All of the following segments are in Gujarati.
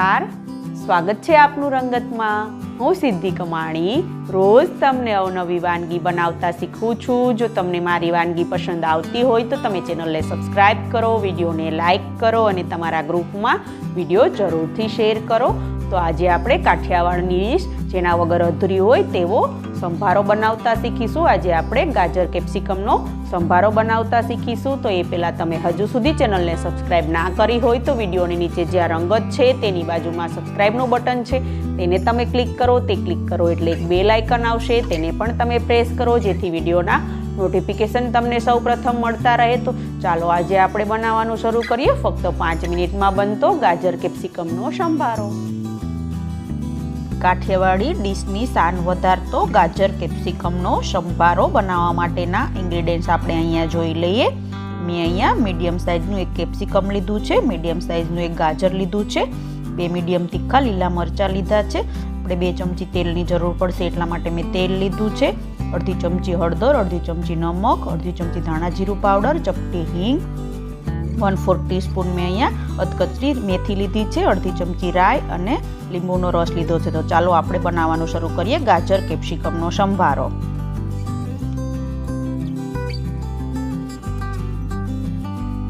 નમસ્કાર. સ્વાગત છે આપનું રંગતમાં. હું સિદ્ધિ કમાણી. રોજ તમને અવનવી વાનગી બનાવતા શીખું છું. જો તમને મારી વાનગી પસંદ આવતી હોય તો તમે ચેનલને સબસ્ક્રાઈબ કરો, વિડીયોને લાઇક કરો અને તમારા ગ્રુપમાં વીડિયો જરૂરથી શેર કરો. તો આજે આપણે કાઠિયાવાડની ડીશ જેના વગર અધૂરી હોય તેવો સંભારો બનાવતા શીખીશું. આજે આપણે ગાજર કેપ્સિકમનો સંભારો બનાવતા શીખીશું. તો એ પહેલાં તમે હજુ સુધી ચેનલને સબસ્ક્રાઈબ ના કરી હોય તો વિડીયોની નીચે જ્યાં રંગત છે તેની બાજુમાં સબસ્ક્રાઈબનું બટન છે. તેને તમે ક્લિક કરો, તે ક્લિક કરો એટલે એક બેલ આઇકન આવશે. તેને પણ તમે પ્રેસ કરો, જેથી વિડીયોના નોટિફિકેશન તમને સૌ પ્રથમ મળતા રહે. તો ચાલો આજે આપણે બનાવવાનું શરૂ કરીએ. ફક્ત પાંચ મિનિટમાં બનતો ગાજર કેપ્સિકમનો સંભારો. કાઠિયાવાડી ડીશની શાન વધારતો ગાજર કેપ્સિકમનો સંભારો બનાવવા માટેના ઇન્ગ્રીડિયન્ટ્સ આપણે અહીંયા જોઈ લઈએ. મેં અહીંયા મીડિયમ સાઇઝનું એક કેપ્સિકમ લીધું છે મીડિયમ સાઇઝનું એક ગાજર લીધું છે, બે મીડિયમ તીખા લીલા મરચાં લીધા છે. આપણે બે ચમચી તેલની જરૂર પડશે એટલા માટે મેં તેલ લીધું છે. અડધી ચમચી હળદર, અડધી ચમચી નમક, અડધી ચમચી ધાણા જીરું પાવડર, ચપટી હિંગ વન ફોર ટીસ્પૂન મેં અહીંયા અધકચરી મેથી લીધી છે, અડધી ચમચી રાઈ અને લીંબુનો રસ લીધો છે, તો ચાલો આપણે બનાવવાનું શરૂ કરીએ ગાજર કેપ્સિકમનો સંભારો.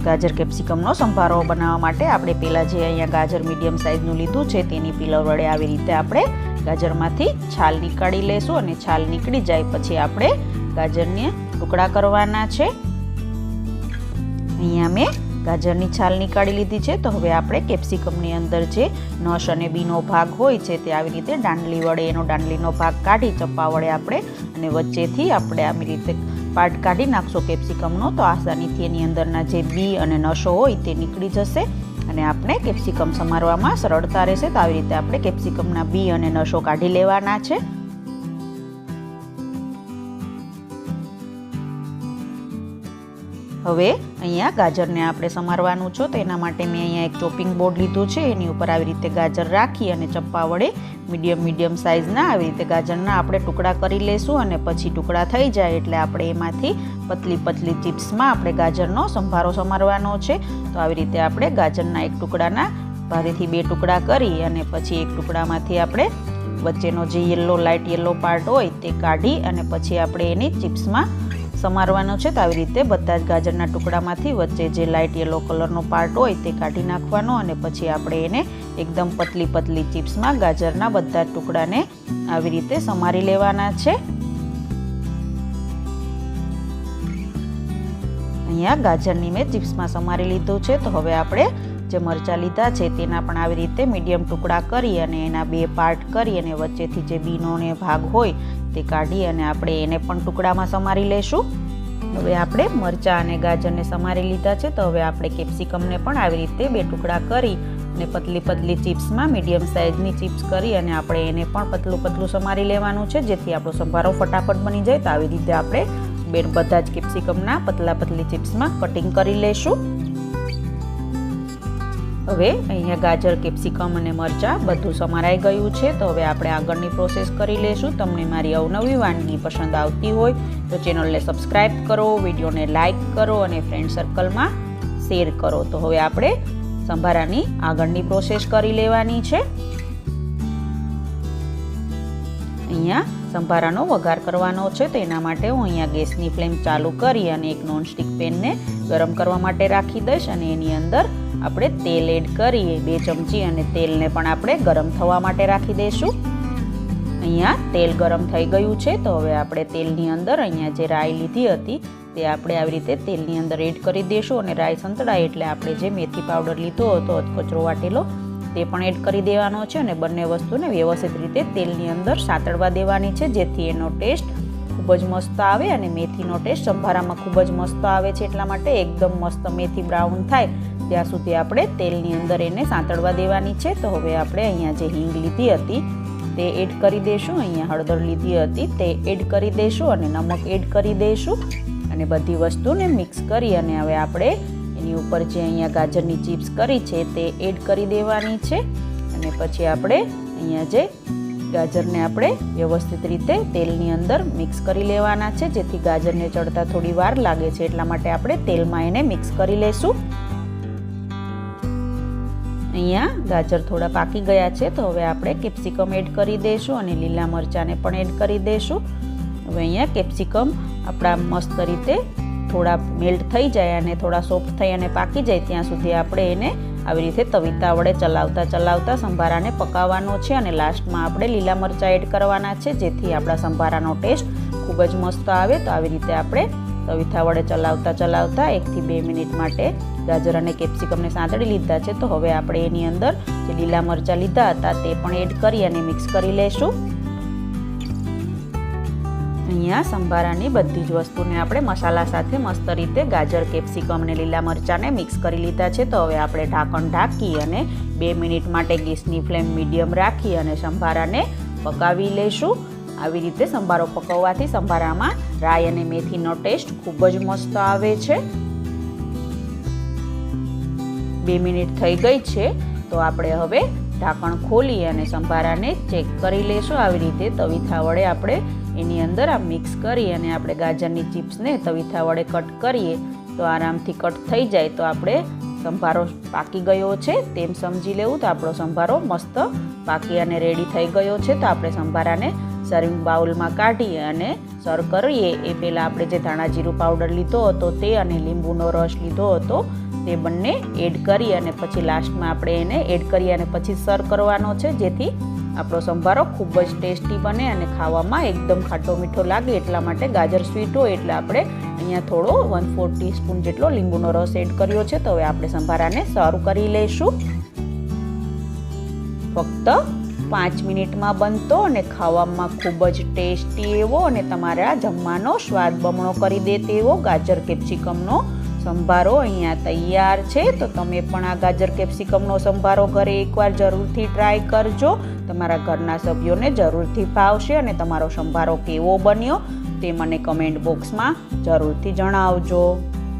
ગાજર કેપ્સિકમનો સંભારો બનાવવા માટે આપણે પહેલાં જે અહીંયા ગાજર મીડિયમ સાઇઝનું લીધું છે, તેની પીલર વડે આવી રીતે આપણે ગાજરમાંથી છાલ નીકાળી લેશું અને છાલ નીકળી જાય પછી આપણે ગાજરને ટુકડા કરવાના છે. અહીંયા મેં ગાજરની છાલ નીકાળી લીધી છે. તો હવે આપણે કેપ્સિકમની અંદર જે નસ અને બીનો ભાગ હોય છે તે આવી રીતે દાંડલી વડે એનો દાંડલીનો ભાગ કાઢી ચપ્પા વડે આપણે અને વચ્ચેથી આપણે આવી રીતે પાર્ટ કાઢી નાખશો કેપ્સિકમનો. તો આસાનીથી એની અંદરના જે બી અને નસો હોય તે નીકળી જશે અને આપણે કેપ્સિકમ સમારવામાં સરળતા રહેશે. તો આવી રીતે આપણે કેપ્સિકમના બી અને નસો કાઢી લેવાના છે. હવે અહીંયા ગાજરને આપણે સમારવાનું છો તો એના માટે મેં અહીંયા એક ચોપિંગ બોર્ડ લીધું છે. એની ઉપર આવી રીતે ગાજર રાખી અને ચપ્પા વડે મીડિયમ મીડિયમ સાઇઝના આવી રીતે ગાજરના આપણે ટુકડા કરી લઈશું અને પછી ટુકડા થઈ જાય એટલે આપણે એમાંથી પતલી પતલી ચિપ્સમાં આપણે ગાજરનો સંભારો સમારવાનો છે. તો આવી રીતે આપણે ગાજરના એક ટુકડાના ભારેથી બે ટુકડા કરી અને પછી એક ટુકડામાંથી આપણે વચ્ચેનો જે યલો લાઇટ યલો પાર્ટ હોય તે કાઢી અને પછી આપણે એની ચિપ્સમાં સમારવાનો છે તો આવી રીતે બધા જ ગાજરના ટુકડામાંથી વચ્ચે જે લાઇટ યલો કલરનો પાર્ટ હોય તે કાઢી નાખવાનો અને પછી આપણે એને એકદમ પતલી પતલી ચિપ્સમાં ગાજરના બધા જ ટુકડાને આવી રીતે સમારી લેવાના છે. અહીંયા ગાજરની મેં ચિપ્સમાં સમારી લીધું છે તો હવે આપણે જે મરચાં લીધા છે, તેના પણ આવી રીતે મીડિયમ ટુકડા કરી અને એના બે પાર્ટ કરી અને વચ્ચેથી જે બીનો ને ભાગ હોય તે કાઢી અને આપણે એને પણ ટુકડામાં સમારી લેશું. હવે આપણે મરચાં અને ગાજરને સમારી લીધા છે, તો હવે આપણે કેપ્સિકમને પણ આવી રીતે બે ટુકડા કરી અને પતલી પતલી ચિપ્સમાં મીડિયમ સાઇઝની ચિપ્સ કરી અને આપણે એને પણ પતલું પતલું સમારી લેવાનું છે, જેથી આપણો સંભારો ફટાફટ બની જાય. તો આવી રીતે આપણે બે બધા જ કેપ્સિકમના પતલા પતલી ચિપ્સમાં કટિંગ કરી લેશું. હવે અહીંયા ગાજર, કેપ્સિકમ અને મરચાં બધું સમારાઈ ગયું છે. તો હવે આપણે આગળની પ્રોસેસ કરી લેશું તમને મારી અવનવી વાનગી પસંદ આવતી હોય તો ચેનલને સબસ્ક્રાઈબ કરો વિડીયોને લાઇક કરો અને ફ્રેન્ડ સર્કલમાં શેર કરો. તો હવે આપણે સંભારાની આગળની પ્રોસેસ કરી લેવાની છે. અહીંયા સંભારાનો વઘાર કરવાનો છે. તો એના માટે હું અહીંયા ગેસની ફ્લેમ ચાલુ કરી અને એક નોનસ્ટિક પેનને ગરમ કરવા માટે રાખી દઈશ અને એની અંદર આપણે તેલ એડ કરીએ બે ચમચી અને તેલને પણ આપણે ગરમ થવા માટે રાખી દઈશું. અહીંયા તેલ ગરમ થઈ ગયું છે, તો હવે આપણે તેલની અંદર અહીંયા જે રાઈ લીધી હતી તે આપણે આવી રીતે તેલની અંદર એડ કરી દઈશું અને રાઈ સંતળાય એટલે આપણે જે મેથી પાવડર લીધો હતો કચરો વાટેલો તે પણ એડ કરી દેવાનો છે અને બંને વસ્તુને વ્યવસ્થિત રીતે તેલની અંદર સાતળવા દેવાની છે, જેથી એનો ટેસ્ટ ખૂબ જ મસ્ત આવે અને મેથીનો ટેસ્ટ સંભારામાં ખૂબ જ મસ્ત આવે છે. એટલા માટે એકદમ મસ્ત મેથી બ્રાઉન થાય. ત્યાં સુધી આપણે તેલની અંદર એને સાંતળવા દેવાની છે. તો હવે આપણે અહીંયા જે હિંગ લીધી હતી તે એડ કરી દઈશું અહીંયા હળદર લીધી હતી તે એડ કરી દઈશું અને નમક એડ કરી દઈશું અને બધી વસ્તુને મિક્સ કરી અને હવે આપણે એની ઉપર જે અહીંયા ગાજરની ચિપ્સ કરી છે તે એડ કરી દેવાની છે. અને પછી આપણે અહીંયા જે ગાજરને આપણે વ્યવસ્થિત રીતે તેલની અંદર મિક્સ કરી લેવાના છે, જેથી ગાજરને ચડતા થોડી વાર લાગે છે, એટલા માટે આપણે તેલમાં એને મિક્સ કરી લેશું. અહીંયા ગાજર થોડા પાકી ગયા છે, તો હવે આપણે કેપ્સિકમ એડ કરી દઈશું અને લીલા મરચાંને પણ એડ કરી દઈશું હવે અહીંયા કેપ્સિકમ આપણા મસ્ત રીતે થોડા મેલ્ટ થઈ જાય અને થોડા સોફ્ટ થઈ અને પાકી જાય, ત્યાં સુધી આપણે એને આવી રીતે તવિતા વડે ચલાવતા ચલાવતા સંભારાને પકાવવાનો છે અને લાસ્ટમાં આપણે લીલા મરચાં એડ કરવાના છે, જેથી આપણા સંભારાનો ટેસ્ટ ખૂબ જ મસ્ત આવે. તો આવી રીતે આપણે તવિથા વડે ચલાવતા ચલાવતા એકથી બે મિનિટ માટે ગાજર અને કેપ્સિકમને સાંતળી લીધા છે. તો હવે આપણે એની અંદર જે લીલા મરચાં લીધા હતા તે પણ એડ કરી અને મિક્સ કરી લઈશું અહીંયા સંભારાની બધી જ વસ્તુને આપણે મસાલા સાથે મસ્ત રીતે ગાજર, કેપ્સિકમ અને લીલા મરચાંને મિક્સ કરી લીધા છે. તો હવે આપણે ઢાંકણ ઢાંકી અને બે મિનિટ માટે ગેસની ફ્લેમ મીડિયમ રાખી અને સંભારાને પકાવી લઈશું. આવી રીતે સંભારો પકવવાથી સંભારામાં રાઈ અને મેથીનો ટેસ્ટ ખૂબ જ મસ્ત આવે છે. બે મિનિટ થઈ ગઈ છે, તો આપણે હવે ઢાંકણ ખોલી અને સંભારાને ચેક કરી લઈશું. આવી રીતે તવીથા વડે આપણે એની અંદર આ મિક્સ કરી અને આપણે ગાજરની ચિપ્સને તવીથા વડે કટ કરીએ, તો આરામથી કટ થઈ જાય. તો આપણે સંભારો પાકી ગયો છે, તેમ સમજી લેવું તો આપણો સંભારો મસ્ત પાકી અને રેડી થઈ ગયો છે. તો આપણે સંભારાને સર્વિંગ બાઉલમાં કાઢી અને સર્વ કરીએ. એ પહેલાં આપણે જે ધાણા જીરું પાવડર લીધો હતો તે અને લીંબુનો રસ લીધો હતો તે બંને એડ કરી અને પછી લાસ્ટમાં આપણે એને એડ કરી અને પછી સર્વ કરવાનો છે. જેથી આપણો સંભારો ખૂબ જ ટેસ્ટી બને અને ખાવામાં એકદમ ખાટો મીઠો લાગે એટલા માટે ગાજર સ્વીટ હોય એટલે આપણે અહીંયા થોડો વન ફોર ટીસ્પૂન જેટલો લીંબુનો રસ એડ કર્યો છે. તો હવે આપણે સંભારાને સર્વ કરી લઈશું. ફક્ત પાંચ મિનિટમાં બનતો અને ખાવામાં ખૂબ જ ટેસ્ટી એવો અને તમારા જમવાનો સ્વાદ બમણો કરી દે તેવો ગાજર કેપ્સિકમનો સંભારો અહીંયા તૈયાર છે. તો તમે પણ આ ગાજર કેપ્સિકમનો સંભારો ઘરે એકવાર જરૂરથી ટ્રાય કરજો. તમારા ઘરના સભ્યોને જરૂરથી ભાવશે અને તમારો સંભારો કેવો બન્યો તે મને કમેન્ટ બોક્સમાં જરૂરથી જણાવજો.